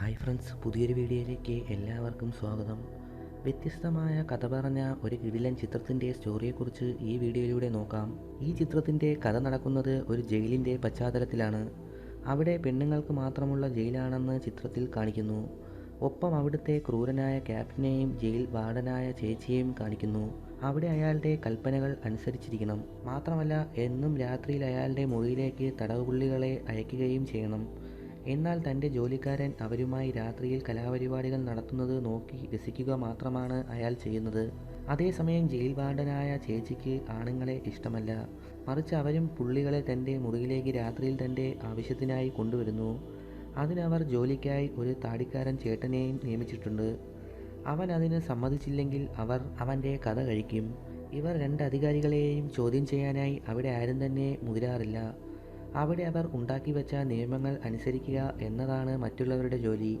Hi friends പുതിയൊരു വീഡിയോയിലേക്ക് എല്ലാവർക്കും സ്വാഗതം. വ്യത്യസ്തമായ കഥ പറഞ്ഞ ഒരു കിടിലൻ ചിത്രത്തിന്റെ സ്റ്റോറിയെക്കുറിച്ച് ഈ വീഡിയോയിലൂടെ നോക്കാം. ഈ ചിത്രത്തിന്റെ കഥ നടക്കുന്നത് ഒരു ജയിലിന്റെ പശ്ചാത്തലത്തിലാണ്. അവിടെ പെണ്ണുങ്ങൾക്ക് മാത്രമുള്ള ജയിലാണെന്ന് ചിത്രത്തിൽ കാണിക്കുന്നു. ഒപ്പം അവിടുത്തെ ക്രൂരനായ ക്യാപ്റ്റനെയും ജയിൽ വാർഡനായ ചേച്ചിയെയും കാണിക്കുന്നു. അവിടെ അയാളുടെ കൽപ്പനകൾ അനുസരിച്ചിരിക്കണം. മാത്രമല്ല എന്നും രാത്രിയിൽ അയാളുടെ മുറിയിലേക്ക് തടവുപുള്ളികളെ അയക്കുകയും ചെയ്യണം. എന്നാൽ തന്റെ ജോലിക്കാരൻ അവരുമായി രാത്രിയിൽ കലാപരിപാടികൾ നടത്തുന്നത് നോക്കി രസിക്കുക മാത്രമാണ് അയാൾ ചെയ്യുന്നത്. അതേസമയം ജയിൽ വാർഡനായ ചേച്ചിക്ക് ആണുങ്ങളെ ഇഷ്ടമല്ല. മറിച്ച് അവരും പുള്ളികളെ തന്റെ മുറിയിലേക്ക് രാത്രിയിൽ തന്റെ ആവശ്യത്തിനായി കൊണ്ടുവരുന്നു. അതിനവർ ജോലിക്കായി ഒരു താടിക്കാരൻ ചേട്ടനെയും നിയമിച്ചിട്ടുണ്ട്. അവൻ അതിന് സമ്മതിച്ചില്ലെങ്കിൽ അവർ അവന്റെ കഥ കഴിക്കും. ഇവർ രണ്ട് അധികാരികളെയും ചോദ്യം ചെയ്യാനായി അവിടെ ആരും തന്നെ മുതിരാറില്ല. അവിടെ അവർ ഉണ്ടാക്കി വെച്ച നിയമങ്ങൾ അനുസരിക്കുക എന്നതാണ് മറ്റുള്ളവരുടെ ജോലി.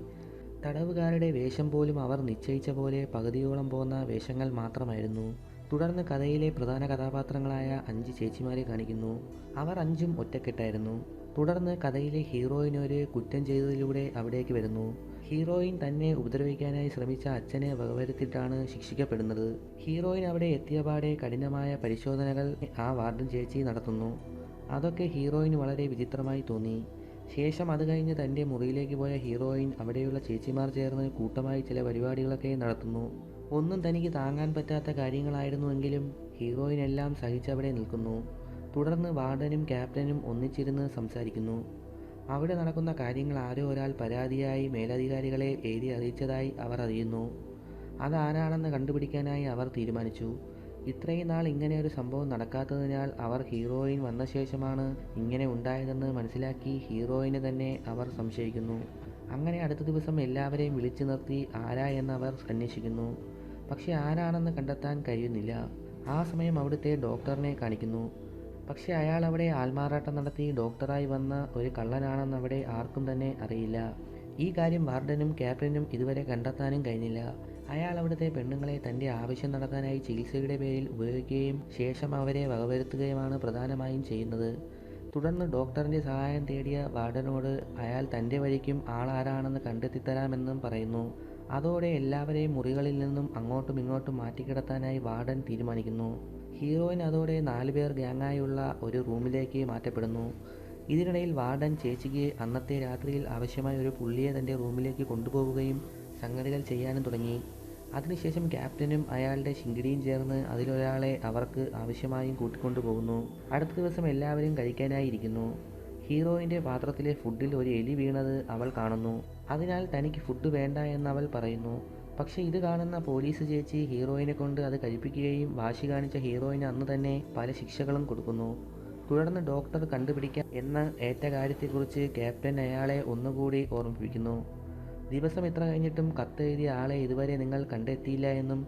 തടവുകാരുടെ വേഷം പോലും അവർ നിശ്ചയിച്ച പോലെ പകുതിയോളം പോകുന്ന വേഷങ്ങൾ മാത്രമായിരുന്നു. തുടർന്ന് കഥയിലെ പ്രധാന കഥാപാത്രങ്ങളായ അഞ്ച് ചേച്ചിമാരെ കാണിക്കുന്നു. അവർ അഞ്ചും ഒറ്റക്കെട്ടായിരുന്നു. തുടർന്ന് കഥയിലെ ഹീറോയിൻ ഒരു കുറ്റം ചെയ്തതിലൂടെ അവിടേക്ക് വരുന്നു. ഹീറോയിൻ തന്നെ ഉപദ്രവിക്കാനായി ശ്രമിച്ച അച്ഛനെ വകവരുത്തിയിട്ടാണ് ശിക്ഷിക്കപ്പെടുന്നത്. ഹീറോയിൻ അവിടെ എത്തിയപാടെ കഠിനമായ പരിശോധനകൾ ആ വാർഡൻ ചേച്ചി നടത്തുന്നു. അതൊക്കെ ഹീറോയിന് വളരെ വിചിത്രമായി തോന്നി. ശേഷം അത് കഴിഞ്ഞ് തന്റെ മുറിയിലേക്ക് പോയ ഹീറോയിൻ അവിടെയുള്ള ചേച്ചിമാർ ചേർന്ന് കൂട്ടമായി ചില പരിപാടികളൊക്കെ നടത്തുന്നു. ഒന്നും തനിക്ക് താങ്ങാൻ പറ്റാത്ത കാര്യങ്ങളായിരുന്നുവെങ്കിലും ഹീറോയിൻ എല്ലാം സഹിച്ചവിടെ നിൽക്കുന്നു. തുടർന്ന് വാർഡനും ക്യാപ്റ്റനും ഒന്നിച്ചിരുന്ന് സംസാരിക്കുന്നു. അവിടെ നടക്കുന്ന കാര്യങ്ങൾ ആരോ ഒരാൾ പരാതിയായി മേലധികാരികളെ എഴുതി അറിയിച്ചതായി അവർ അറിയുന്നു. അതാരാണെന്ന് കണ്ടുപിടിക്കാനായി അവർ തീരുമാനിച്ചു. ഇത്രയും നാൾ ഇങ്ങനെ ഒരു സംഭവം നടക്കാത്തതിനാൽ അവർ ഹീറോയിൻ വന്ന ശേഷമാണ് ഇങ്ങനെ ഉണ്ടായതെന്ന് മനസ്സിലാക്കി ഹീറോയിനെ തന്നെ അവർ സംശയിക്കുന്നു. അങ്ങനെ അടുത്ത ദിവസം എല്ലാവരെയും വിളിച്ചു നിർത്തി ആരാ എന്നവർ അന്വേഷിക്കുന്നു. പക്ഷെ ആരാണെന്ന് കണ്ടെത്താൻ കഴിയുന്നില്ല. ആ സമയം അവിടുത്തെ ഡോക്ടറിനെ കാണിക്കുന്നു. പക്ഷേ അയാൾ അവിടെ ആത്മാറാട്ടം നടത്തി ഡോക്ടറായി വന്ന ഒരു കള്ളനാണെന്ന് അവിടെ ആർക്കും തന്നെ അറിയില്ല. ഈ കാര്യം വാർഡനും ക്യാപ്റ്റനും ഇതുവരെ കണ്ടെത്താനും കഴിഞ്ഞില്ല. അയാൾ അവിടുത്തെ പെണ്ണുങ്ങളെ തന്റെ ആവശ്യം നടത്താനായി ചികിത്സയുടെ പേരിൽ ഉപയോഗിക്കുകയും ശേഷം അവരെ വകവരുത്തുകയുമാണ് പ്രധാനമായും ചെയ്യുന്നത്. തുടർന്ന് ഡോക്ടറിന്റെ സഹായം തേടിയ വാർഡനോട് അയാൾ തന്റെ വഴിക്കും ആളാരാണെന്ന് കണ്ടെത്തിത്തരാമെന്നും പറയുന്നു. അതോടെ എല്ലാവരെയും മുറികളിൽ നിന്നും അങ്ങോട്ടും ഇങ്ങോട്ടും മാറ്റിക്കിടത്താനായി വാർഡൻ തീരുമാനിക്കുന്നു. ഹീറോയിൻ അതോടെ നാലുപേർ ഗ്യാങ്ങായുള്ള ഒരു റൂമിലേക്ക് മാറ്റപ്പെടുന്നു. ഇതിനിടയിൽ വാർഡൻ ചേച്ചിക്ക് അന്നത്തെ രാത്രിയിൽ ആവശ്യമായ ഒരു പുള്ളിയെ തന്റെ റൂമിലേക്ക് കൊണ്ടുപോവുകയും സംഗതികൾ ചെയ്യാനും തുടങ്ങി. അതിനുശേഷം ക്യാപ്റ്റനും അയാളുടെ ശിങ്കിടിയും ചേർന്ന് അതിലൊരാളെ അവർക്ക് ആവശ്യമായും കൂട്ടിക്കൊണ്ടു പോകുന്നു. അടുത്ത ദിവസം എല്ലാവരും കഴിക്കാനായിരിക്കുന്നു. ഹീറോയിന്റെ പാത്രത്തിലെ ഫുഡിൽ ഒരു എലി വീണത് അവൾ കാണുന്നു. അതിനാൽ തനിക്ക് ഫുഡ് വേണ്ട എന്ന് അവൾ പറയുന്നു. പക്ഷേ ഇത് കാണുന്ന പോലീസ് ചേച്ചി ഹീറോയിനെ കൊണ്ട് അത് കഴിപ്പിക്കുകയും വാശി കാണിച്ച ഹീറോയിന് അന്ന് തന്നെ പല ശിക്ഷകളും കൊടുക്കുന്നു. തുടർന്ന് ഡോക്ടർ കണ്ടുപിടിക്കാം എന്ന ഏറ്റ കാര്യത്തെക്കുറിച്ച് ക്യാപ്റ്റൻ അയാളെ ഒന്നുകൂടി ഓർമ്മിപ്പിക്കുന്നു. ദിവസം എത്ര കഴിഞ്ഞിട്ടും കത്തെഴുതിയ ആളെ ഇതുവരെ നിങ്ങൾ കണ്ടെത്തിയില്ല എന്നും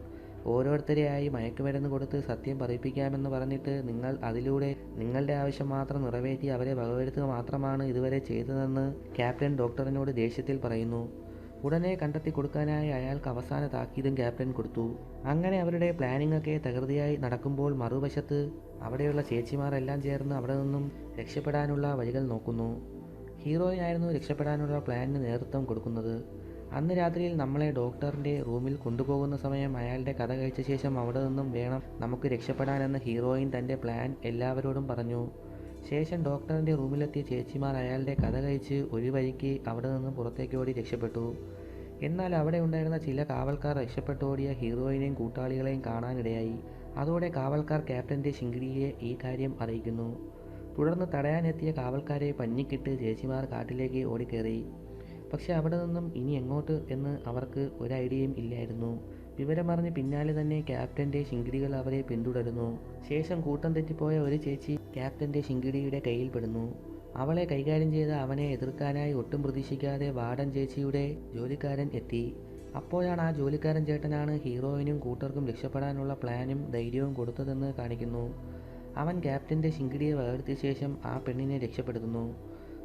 ഓരോരുത്തരെയായി മയക്കുമരുന്ന് കൊടുത്ത് സത്യം പറയിപ്പിക്കാമെന്ന് പറഞ്ഞിട്ട് നിങ്ങൾ അതിലൂടെ നിങ്ങളുടെ ആവശ്യം മാത്രം നിറവേറ്റി അവരെ വകവരുത്തുക മാത്രമാണ് ഇതുവരെ ചെയ്തതെന്ന് ക്യാപ്റ്റൻ ഡോക്ടറിനോട് ദേഷ്യത്തിൽ പറയുന്നു. ഉടനെ കണ്ടെത്തി കൊടുക്കാനായി അയാൾക്ക് അവസാന താക്കീതും ക്യാപ്റ്റൻ കൊടുത്തു. അങ്ങനെ അവരുടെ പ്ലാനിംഗ് ഒക്കെ തകൃതിയായി നടക്കുമ്പോൾ മറുവശത്ത് അവിടെയുള്ള ചേച്ചിമാരെല്ലാം ചേർന്ന് അവിടെ നിന്നും രക്ഷപ്പെടാനുള്ള വഴികൾ നോക്കുന്നു. ഹീറോയിനായിരുന്നു രക്ഷപ്പെടാനുള്ള പ്ലാനിന് നേതൃത്വം കൊടുക്കുന്നത്. അന്ന് രാത്രിയിൽ നമ്മളെ ഡോക്ടറിന്റെ റൂമിൽ കൊണ്ടുപോകുന്ന സമയം അയാളുടെ കഥ കഴിച്ച ശേഷം അവിടെ നിന്നും വേണം നമുക്ക് രക്ഷപ്പെടാനെന്ന് ഹീറോയിൻ തന്റെ പ്ലാൻ എല്ലാവരോടും പറഞ്ഞു. ശേഷം ഡോക്ടറിന്റെ റൂമിലെത്തിയ ചേച്ചിമാർ അയാളുടെ കഥ കഴിച്ച് ഒരു വഴിക്ക് അവിടെ നിന്നും പുറത്തേക്ക് ഓടി രക്ഷപ്പെട്ടു. എന്നാൽ അവിടെ ഉണ്ടായിരുന്ന ചില കാവൽക്കാർ രക്ഷപ്പെട്ടോടിയ ഹീറോയിനെയും കൂട്ടാളികളെയും കാണാനിടയായി. അതോടെ കാവൽക്കാർ ക്യാപ്റ്റന്റെ ശിങ്കിടിയെ ഈ കാര്യം അറിയിക്കുന്നു. തുടർന്ന് തടയാനെത്തിയ കാവൽക്കാരെ പഞ്ഞിക്കിട്ട് ചേച്ചിമാർ കാട്ടിലേക്ക് ഓടിക്കേറി. പക്ഷെ അവിടെ നിന്നും ഇനി എങ്ങോട്ട് എന്ന് അവർക്ക് ഒരു ഐഡിയയും ഇല്ലായിരുന്നു. വിവരമറിഞ്ഞ് പിന്നാലെ തന്നെ ക്യാപ്റ്റന്റെ ശിങ്കിടികൾ അവരെ പിന്തുടരുന്നു. ശേഷം കൂട്ടം തെറ്റിപ്പോയ ഒരു ചേച്ചി ക്യാപ്റ്റന്റെ ശിങ്കിടിയുടെ കയ്യിൽപ്പെടുന്നു അവളെ കൈകാര്യം ചെയ്ത അവനെ എതിർക്കാനായി ഒട്ടും പ്രതീക്ഷിക്കാതെ വാടൻ ചേച്ചിയുടെ ജോലിക്കാരൻ എത്തി. അപ്പോഴാണ് ആ ജോലിക്കാരൻ ചേട്ടനാണ് ഹീറോയിനും കൂട്ടർക്കും രക്ഷപ്പെടാനുള്ള പ്ലാനും ധൈര്യവും കൊടുത്തതെന്ന് കാണിക്കുന്നു. അവൻ ക്യാപ്റ്റന്റെ ശിങ്കിടിയെ വകർത്തിയ ശേഷം ആ പെണ്ണിനെ രക്ഷപ്പെടുത്തുന്നു.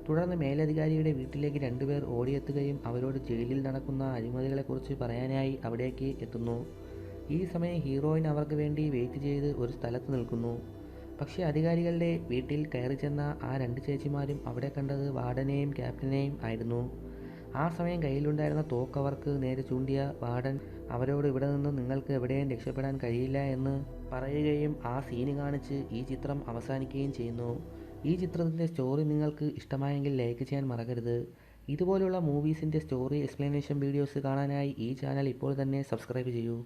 തുടർന്ന് മേലധികാരിയുടെ വീട്ടിലേക്ക് രണ്ടുപേർ ഓടിയെത്തുകയും അവരോട് ജയിലിൽ നടക്കുന്ന അഴിമതികളെക്കുറിച്ച് പറയാനായി അവിടേക്ക് എത്തുന്നു. ഈ സമയം ഹീറോയിൻ അവർക്ക് വേണ്ടി വെയിറ്റ് ചെയ്ത് ഒരു സ്ഥലത്ത് നിൽക്കുന്നു. പക്ഷേ അധികാരികളുടെ വീട്ടിൽ കയറി ചെന്ന ആ രണ്ട് ചേച്ചിമാരും അവിടെ കണ്ടത് വാർഡനെയും ക്യാപ്റ്റനെയും ആയിരുന്നു. ആ സമയം കയ്യിലുണ്ടായിരുന്ന തോക്ക് അവർക്ക് നേരെ ചൂണ്ടിയ വാർഡൻ അവരോട് ഇവിടെ നിന്ന് നിങ്ങൾക്ക് എവിടെയും രക്ഷപ്പെടാൻ കഴിയില്ല എന്ന് പറയുകയും ആ സീന് കാണിച്ച് ഈ ചിത്രം അവസാനിക്കുകയും ചെയ്യുന്നു. ഈ ചിത്രത്തിന്റെ സ്റ്റോറി നിങ്ങൾക്ക് ഇഷ്ടമായെങ്കിൽ ലൈക്ക് ചെയ്യാൻ മറക്കരുത്. ഇതുപോലുള്ള മൂവീസിന്റെ സ്റ്റോറി എക്സ്പ്ലനേഷൻ വീഡിയോസ് കാണാനായി ഈ ചാനൽ ഇപ്പോൾ തന്നെ സബ്സ്ക്രൈബ് ചെയ്യൂ.